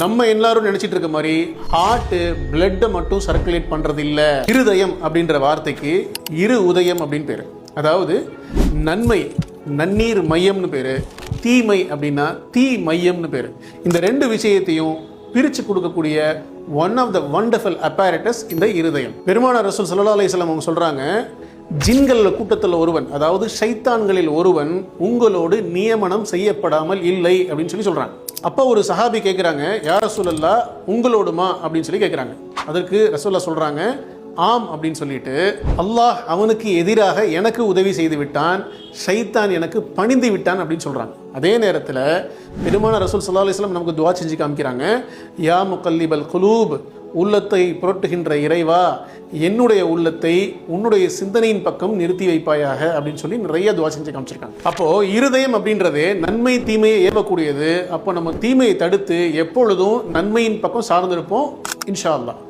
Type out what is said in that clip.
நம்ம எல்லாரும் நினைச்சிட்டு இருக்க மாதிரி ஹார்ட் பிளட்டை மட்டும் சர்க்குலேட் பண்றது இல்ல இருதயம் அப்படின்ற வார்த்தைக்கு இரு உதயம் அப்படின்னு பேரு. அதாவது நன்மை நன்னீர் மையம்னு பேரு. தீமை அப்படின்னா தீ மையம்னு பேரு. இந்த ரெண்டு விஷயத்தையும் பிரிச்சு கொடுக்கக்கூடிய one of the wonderful apparatus இந்த இருதயம். பெருமானார் ரசூல் ஸல்லல்லாஹு அலைஹி அவங்க சொல்றாங்க ஜின்கள் கூட்டத்தில் ஒருவன் அதாவது ஷைத்தான்களில் ஒருவன் உங்களோடு நியமனம் செய்யப்படாமல் இல்லை அப்படின்னு சொல்லி சொல்றாங்க. அப்போ ஒரு சஹாபி கேட்குறாங்க யார் ரசூலல்லா உங்களோடுமா? அப்படின்னு சொல்லி கேட்குறாங்க அதற்கு ரசூல்லா சொல்கிறாங்க ஆம் அப்படின்னு சொல்லிட்டு அல்லாஹ் அவனுக்கு எதிராக எனக்கு உதவி செய்து விட்டான் ஷைத்தான் எனக்கு பணிந்து விட்டான் அப்படின்னு சொல்கிறாங்க அதே நேரத்தில் பெருமான ரசூல் சல்லா அலிஸ்லாம் நமக்கு துவா செஞ்சு காமிக்கிறாங்க யா முக்கல்லிபல் குலூப் உள்ளத்தை புரட்டுகின்ற இறைவா என்னுடைய உள்ளத்தை உன்னுடைய சிந்தனையின் பக்கம் நிறுத்தி வைப்பாயாக அப்படின்னு சொல்லி நிறைய துவா செஞ்சு காமிச்சிருக்காங்க. அப்போ இருதயம் அப்படின்றது நன்மை தீமையை ஏவக்கூடியது. அப்போ நம்ம தீமையை தடுத்து எப்பொழுதும் நன்மையின் பக்கம் சார்ந்திருப்போம் இன்ஷா அல்லாஹ்.